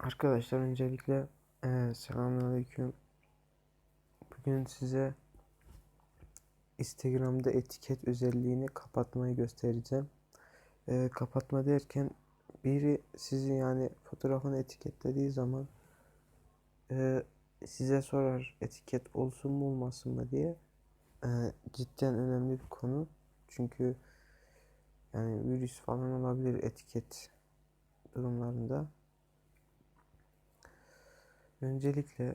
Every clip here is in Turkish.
Arkadaşlar öncelikle eee selamünaleyküm. Bugün size Instagram'da etiket özelliğini kapatmayı göstereceğim. Eee, kapatma derken biri sizi yani fotoğrafını etiketlediği zaman eee, size sorar etiket olsun mu olmasın mı diye. Eee, cidden önemli bir konu. Çünkü yani virüs falan olabilir etiket durumlarında. Öncelikle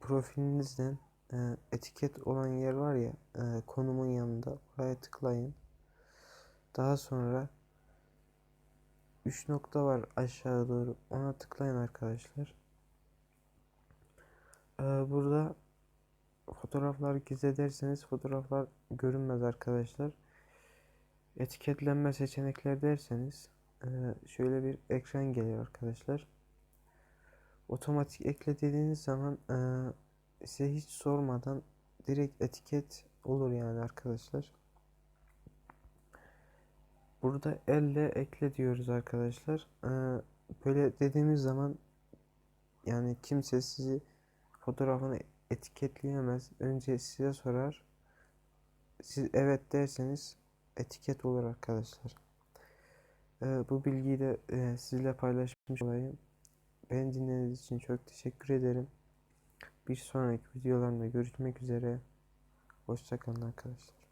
profilinizden e, etiket olan yer var ya e, konumun yanında oraya tıklayın. Daha sonra 3 nokta var aşağı doğru ona tıklayın arkadaşlar. E, burada fotoğraflar gizlederseniz fotoğraflar görünmez arkadaşlar. Etiketlenme seçenekler derseniz şöyle bir ekran geliyor arkadaşlar otomatik ekle dediğiniz zaman e, size hiç sormadan direkt etiket olur yani arkadaşlar. Burada elle ekle diyoruz arkadaşlar. E, böyle dediğimiz zaman yani kimse sizi fotoğrafını etiketleyemez. Önce size sorar. Siz evet derseniz etiket olur arkadaşlar. E, bu bilgiyi de e, sizle paylaşmış olayım. Beni dinlediğiniz için çok teşekkür ederim. Bir sonraki videolarımda görüşmek üzere. Hoşçakalın arkadaşlar.